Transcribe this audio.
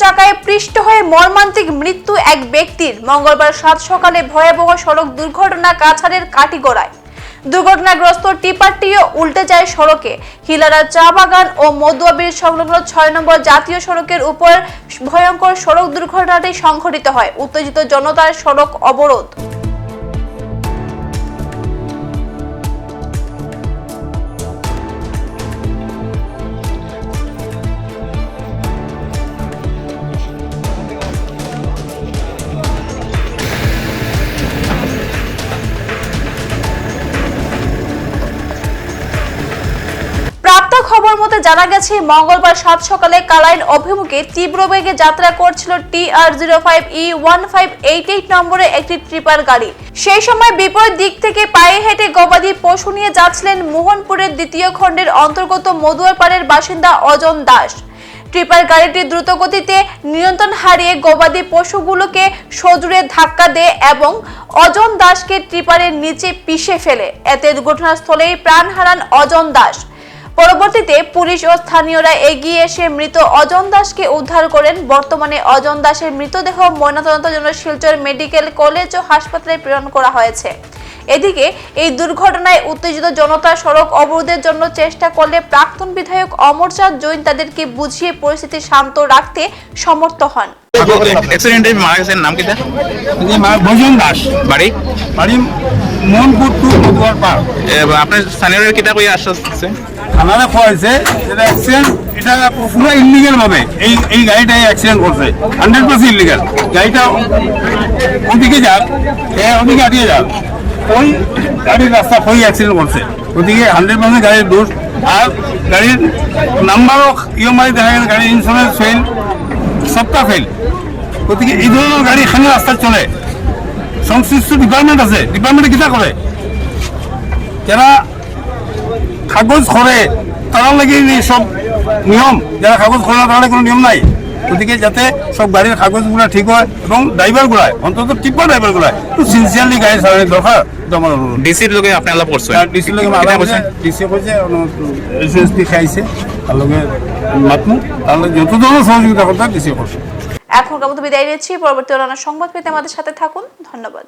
এলাকায় পৃষ্ঠ হয়ে মর্মান্তিক মৃত্যু এক ব্যক্তির। মঙ্গলবার সাত সকালে ভয়াবহ সড়ক দুর্ঘটনা কাছাড়ের কাটিগড়ায় দুর্ঘটনাগ্রস্ত টিপারটিও উল্টে যায় সড়কে। হিলারা চা বাগান ও মদুয়াবির সংলগ্ন ছয় নম্বর জাতীয় সড়কের উপর ভয়ঙ্কর সড়ক দুর্ঘটনাটি সংঘটিত হয়। উত্তেজিত জনতার সড়ক অবরোধ। খবর মতে জানা গেছে, মঙ্গলবার সাত সকালে কালাইন অভিমুখে তীব্র বেগে যাত্রা করছিল T R zero five E one five eight eight নম্বরে একটি ট্রিপার গাড়ি। সেই সময় বিপরীত দিক থেকে পায়ে হেঁটে গবাদি পশু নিয়ে যাচ্ছিলেন মোহনপুরের দ্বিতীয় খণ্ডের অন্তর্গত মধুয়ারপাড়ের বাসিন্দা অজন দাস। ট্রিপার গাড়িটি দ্রুত গতিতে নিয়ন্ত্রণ হারিয়ে গবাদি পশুগুলোকে সজুরে ধাক্কা দেয় এবং অজন দাসকে ট্রিপারের নিচে পিষে ফেলে। এতে ঘটনাস্থলেই প্রাণ হারান অজন দাস। পরবর্তীতে পুলিশ ও স্থানীয়রা এগিয়ে এসে মৃত অজন দাসকে উদ্ধার করেন। বর্তমানে অজন দাসের মৃতদেহ ময়নাতদন্তের জন্য শিলচর মেডিকেল কলেজ ও হাসপাতালে প্রেরণ করা হয়েছে। এদিকে এই দুর্ঘটনায় উত্তেজিত জনতা সড়ক অবরোধের জন্য চেষ্টা করলে প্রাক্তন বিধায়ক অমরচাঁদ জৈন তাদেরকে বুঝিয়ে পরিস্থিতি শান্ত রাখতে সমর্থ হন। অ্যাক্সিডেন্টে মারা গেছেন নাম কিটা যে দাস। বাড়ি? বাড়ি মোহনপুর টু পার আপনার স্থানীয় কিটা কই আশ্বাস থানাতে খোয়াইছে, যেটা অ্যাক্সিডেন্ট এটা পুরো ইলিগেল ভাবে। এই এই গাড়িটা অ্যাক্সিডেন্ট করছে। হান্ড্রেড পার্সেন্ট ইলিগেল গাড়িটা ওদিকে যাক ওদিকে আটিয়ে যাক। ওই গাড়ির রাস্তা হয়ে অ্যাক্সিডেন্ট করছে। ওদিকে হান্ড্রেড পার্সেন্ট গাড়ির দোষ। আর গাড়ির নাম্বারও ইএমআই দেখা গেছে, গাড়ির ইন্স্যুরেন্স ফেল সবটা ফেল গতিকে এই ধরনের গাড়ি এখানে রাস্তায় চলে। সংশ্লিষ্ট ডিপার্টমেন্ট আছে। ডিপার্টমেন্টে কিতা করে? যারা কাগজ করে তারা লাগে সব নিয়ম। যারা কাগজ করে না তাহলে কোনো নিয়ম নাই। গতিকে যাতে সব গাড়ির কাগজগুলো ঠিক হয় এবং ড্রাইভারগুলাই অন্তত টিপার ড্রাইভারগুলাই একটু সিনসিয়ারলি গাড়ি চালানো দরকার অনুরোধ। ডিসির লোকে আপনি আলাপ করছেন। ডিসি খাইছে তার মাতমু। তার লগে যত ধরনের সহযোগিতা করতে ডিসি করছে। এখন মতো বিদায় নিচ্ছি। পরবর্তী অন্যান্য সংবাদ পেতে আমাদের সাথে থাকুন। ধন্যবাদ।